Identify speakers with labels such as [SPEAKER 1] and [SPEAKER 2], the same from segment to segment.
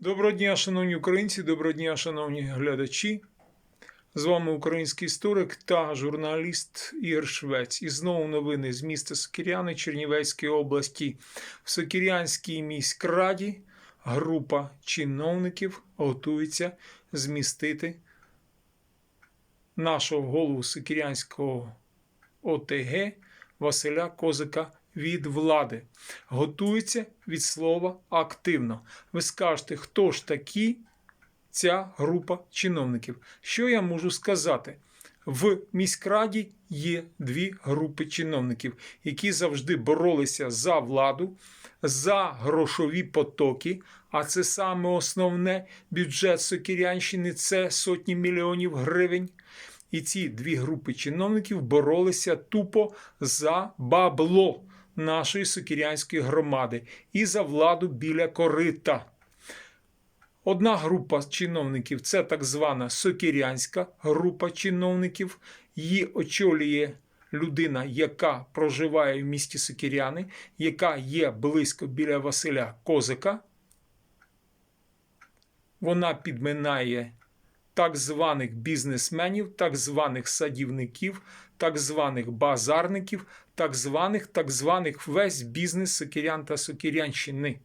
[SPEAKER 1] Доброго дня, шановні українці, доброго дня, шановні глядачі. З вами український історик та журналіст Ігор Швець. І знову новини з міста Сокіряни Чернівецької області. В Сокірянській міськраді група чиновників готується змістити нашого голову Сокірянського ОТГ Василя Козика від влади. Готується від слова активно. Ви скажете, хто ж такі ця група чиновників? Що я можу сказати? В міськраді є дві групи чиновників, які завжди боролися за владу, за грошові потоки. А це саме основне бюджет Сокірянщини це сотні мільйонів гривень. І ці дві групи чиновників боролися тупо за бабло нашої сокірянської громади і за владу біля корита. Одна група чиновників це так звана сокірянська група чиновників. Її очолює людина, яка проживає в місті Сокіряни, яка є близько біля Василя Козика. Вона підминає так званих бізнесменів, так званих садівників, так званих базарників, так званих, так званих весь бізнес Сокірян та Сокірянщини.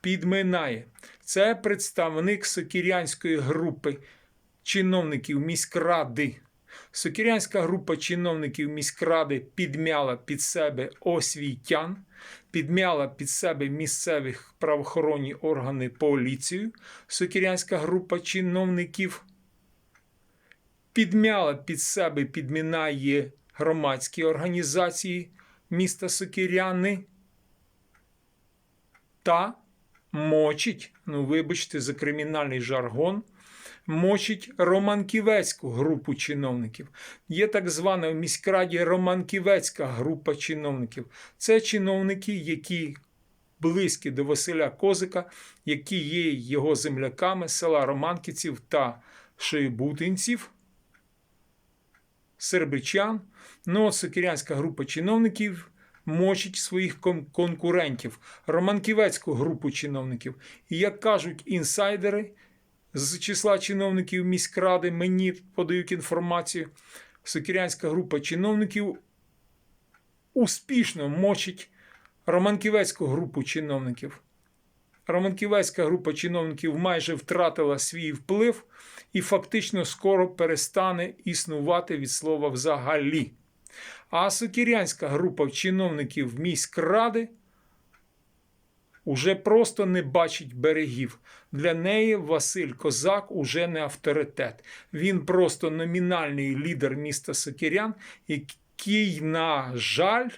[SPEAKER 1] Підминає. Це представник Сокірянської групи чиновників міськради. Сокірянська група чиновників міськради підмяла під себе освітян, підмяла під себе місцевих правоохоронні органи поліцію. Сокірянська група чиновників підмяла під себе, підмінає громадські організації міста Сокіряни та мочить, ну вибачте, за кримінальний жаргон, мочить Романківецьку групу чиновників. Є так звана в міськраді Романківецька група чиновників. Це чиновники, які близькі до Василя Козика, які є його земляками села Романківців та Шиєбутинців. Сербичан, от Сокирянська група чиновників мочить своїх конкурентів, Романківецьку групу чиновників. І як кажуть інсайдери з числа чиновників міськради, мені подають інформацію, Сокирянська група чиновників успішно мочить Романківецьку групу чиновників. Романківецька група чиновників майже втратила свій вплив і фактично скоро перестане існувати від слова взагалі. А Сокірянська група чиновників міськради уже просто не бачить берегів. Для неї Василь Козак уже не авторитет. Він просто номінальний лідер міста Сокірян, який, на жаль,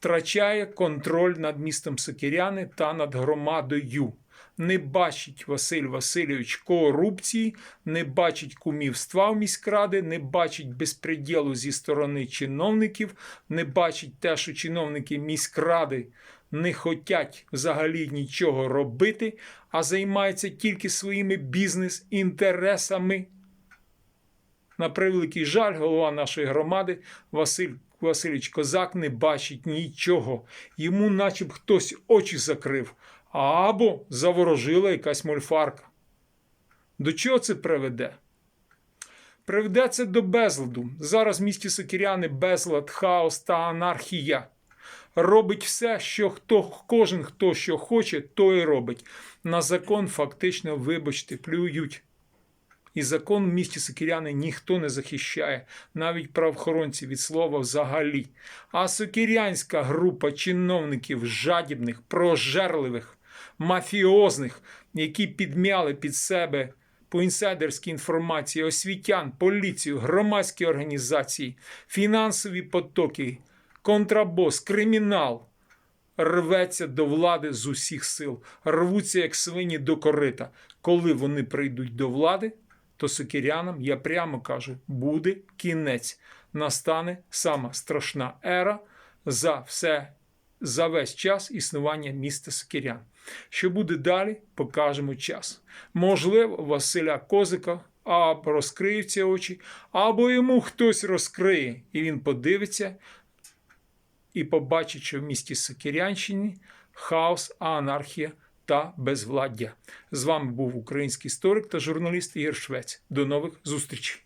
[SPEAKER 1] втрачає контроль над містом Сокіряни та над громадою. Не бачить Василь Васильович корупції, не бачить кумівства в міськради, не бачить безпреділу зі сторони чиновників, не бачить те, що чиновники міськради не хочуть взагалі нічого робити, а займаються тільки своїми бізнес-інтересами. На превеликий жаль, голова нашої громади Василь Васильович Козак не бачить нічого. Йому, наче б хтось очі закрив, або заворожила якась мольфарка. До чого це приведе? Приведе це до безладу. Зараз в місті Сокіряни безлад, хаос та анархія. Робить все, що хто, кожен, хто що хоче, то і робить. На закон фактично, вибачте, плюють. І закон в місті Сокіряни ніхто не захищає, навіть правоохоронці від слова взагалі. А сокірянська група чиновників жадібних, прожерливих, мафіозних, які підмяли під себе по інсайдерській інформації освітян, поліцію, громадські організації, фінансові потоки, контрабос, кримінал. Рветься до влади з усіх сил, рвуться як свині до корита. Коли вони прийдуть до влади, то сокирянам, я прямо кажу, буде кінець. Настане сама страшна ера за все, за весь час існування міста Сокирян. Що буде далі, покажемо час. Можливо, Василя Козика або розкриються очі, або йому хтось розкриє, і він подивиться і побачить, що в місті Сокирянщині хаос, анархія та безвладдя. З вами був український історик та журналіст Ігор Швець. До нових зустрічей.